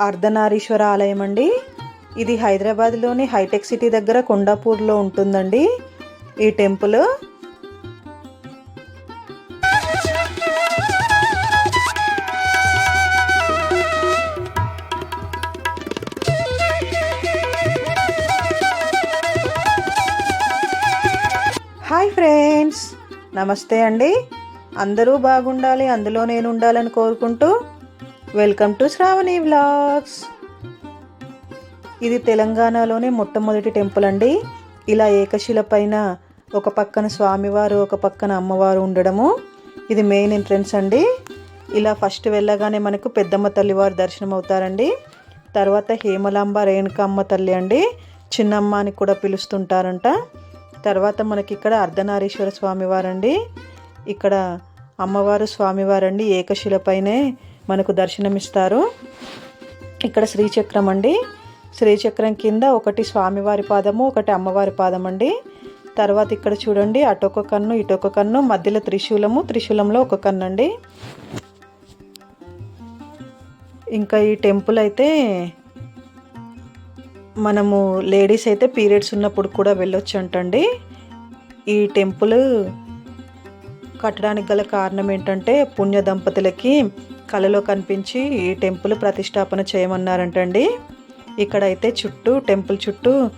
అర్ధనారీశ్వర ఆలయం అండి. ఇది హైదరాబాద్లోని హైటెక్ సిటీ దగ్గర కొండాపూర్లో ఉంటుందండి. ఈ టెంపుల్. Hi friends. నమస్తే అండి. అందరూ బాగుండాలి అందులో నేను ఉండాలని కోరుకుంటూ వెల్కమ్ టు శ్రావణి వ్లాగ్స్. ఇది తెలంగాణలోనే మొట్టమొదటి టెంపుల్ అండి. ఇలా ఏకశిల పైన ఒక పక్కన స్వామివారు ఒక పక్కన అమ్మవారు ఉండడము. ఇది మెయిన్ ఎంట్రన్స్ అండి. ఇలా ఫస్ట్ వెళ్ళగానే మనకు పెద్దమ్మ తల్లివారు దర్శనం అవుతారండి. తర్వాత హేమలాంబ రేణుకమ్మ తల్లి అండి. చిన్నమ్మ అని కూడా పిలుస్తుంటారంట. తర్వాత మనకి ఇక్కడ అర్ధనారీశ్వర స్వామివారండి. ఇక్కడ అమ్మవారు స్వామివారండి ఏకశిలపైనే మనకు దర్శనమిస్తారు. ఇక్కడ శ్రీచక్రం అండి. శ్రీచక్రం కింద ఒకటి స్వామివారి పాదము ఒకటి అమ్మవారి పాదం అండి తర్వాత ఇక్కడ చూడండి అటొక కన్ను ఇటొక కన్ను మధ్యలో త్రిశూలము త్రిశూలంలో ఒక కన్ను అండి ఇంకా ఈ టెంపుల్ అయితే మనము లేడీస్ అయితే పీరియడ్స్ ఉన్నప్పుడు కూడా వెళ్ళొచ్చు అంటండి ఈ టెంపుల్ కట్టడానికి గల కారణం ఏంటంటే పుణ్య దంపతులకి కళలో కనిపించి ఈ టెంపుల్ ప్రతిష్టాపన చేయమన్నారంటండి. ఇక్కడైతే చుట్టూ టెంపుల్ చుట్టూ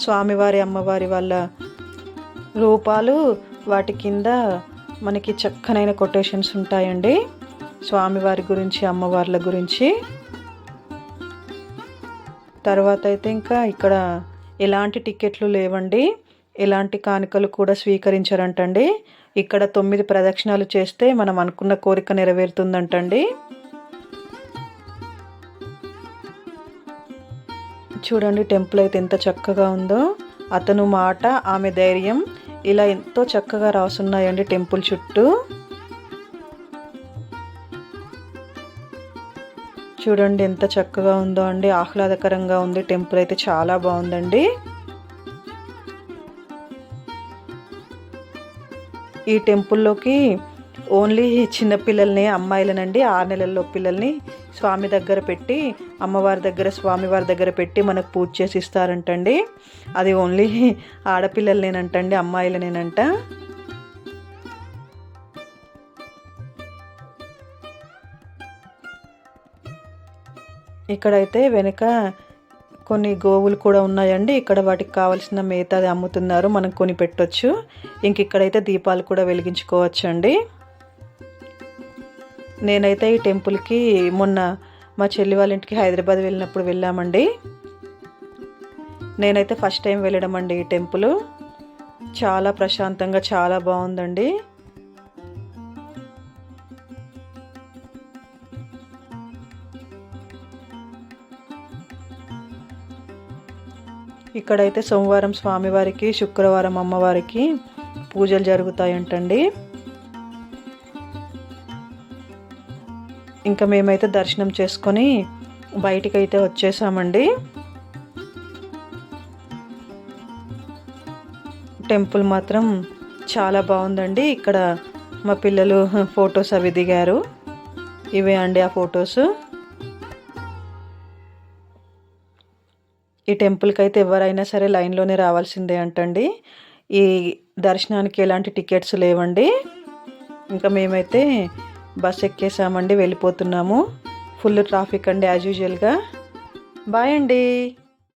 స్వామివారి అమ్మవారి వాళ్ళ రూపాలు వాటి కింద మనకి చక్కనైన కొటేషన్స్ ఉంటాయండి. స్వామివారి గురించి అమ్మవార్ల గురించి. తర్వాత అయితే ఇంకా ఇక్కడ ఎలాంటి టికెట్లు లేవండి. ఎలాంటి కానుకలు కూడా స్వీకరించారంటండి. ఇక్కడ తొమ్మిది ప్రదక్షిణాలు చేస్తే మనం అనుకున్న కోరిక నెరవేరుతుందంటండి. చూడండి టెంపుల్ అయితే ఎంత చక్కగా ఉందో. అతను మాట ఆమె ధైర్యం ఇలా ఎంతో చక్కగా రాసున్నాయండి టెంపుల్ చుట్టూ. చూడండి ఎంత చక్కగా ఉందో అండి. ఆహ్లాదకరంగా ఉంది. టెంపుల్ అయితే చాలా బాగుందండి. ఈ టెంపుల్లోకి ఓన్లీ చిన్నపిల్లల్ని అమ్మాయిలనండి ఆరు నెలల్లో పిల్లల్ని స్వామి దగ్గర పెట్టి అమ్మవారి దగ్గర స్వామివారి దగ్గర పెట్టి మనకు పూజ చేసి ఇస్తారంటండి అది ఓన్లీ ఆడపిల్లలనేనంటండి అమ్మాయిలనేనంట. ఇక్కడైతే వెనుక కొన్ని గోవులు కూడా ఉన్నాయండి. ఇక్కడ వాటికి కావాల్సిన మేత అది అమ్ముతున్నారు. మనం కొని పెట్టొచ్చు. ఇంక ఇక్కడైతే దీపాలు కూడా వెలిగించుకోవచ్చు అండి నేనైతే ఈ టెంపుల్కి మొన్న మా చెల్లి వాళ్ళ ఇంటికి హైదరాబాద్ వెళ్ళినప్పుడు వెళ్ళామండి. నేనైతే ఫస్ట్ టైం వెళ్ళడం అండి ఈ టెంపుల్. చాలా ప్రశాంతంగా చాలా బాగుందండి. ఇక్కడైతే సోమవారం స్వామివారికి శుక్రవారం అమ్మవారికి పూజలు జరుగుతాయంటండి. ఇంకా మేమైతే దర్శనం చేసుకొని బయటికైతే వచ్చేసామండి. టెంపుల్ మాత్రం చాలా బాగుందండి. ఇక్కడ మా పిల్లలు ఫొటోస్ అవి దిగారు. ఇవే అండి ఆ ఫొటోస్. ఈ టెంపుల్కి అయితే ఎవరైనా సరే లైన్లోనే రావాల్సిందే అంటండి. ఈ దర్శనానికి ఎలాంటి టికెట్స్ లేవండి. ఇంకా మేమైతే బస్ ఎక్కేసామండి వెళ్ళిపోతున్నాము. ఫుల్ ట్రాఫిక్ అండి యాజ్ యూజువల్గా బాయ్ అండి.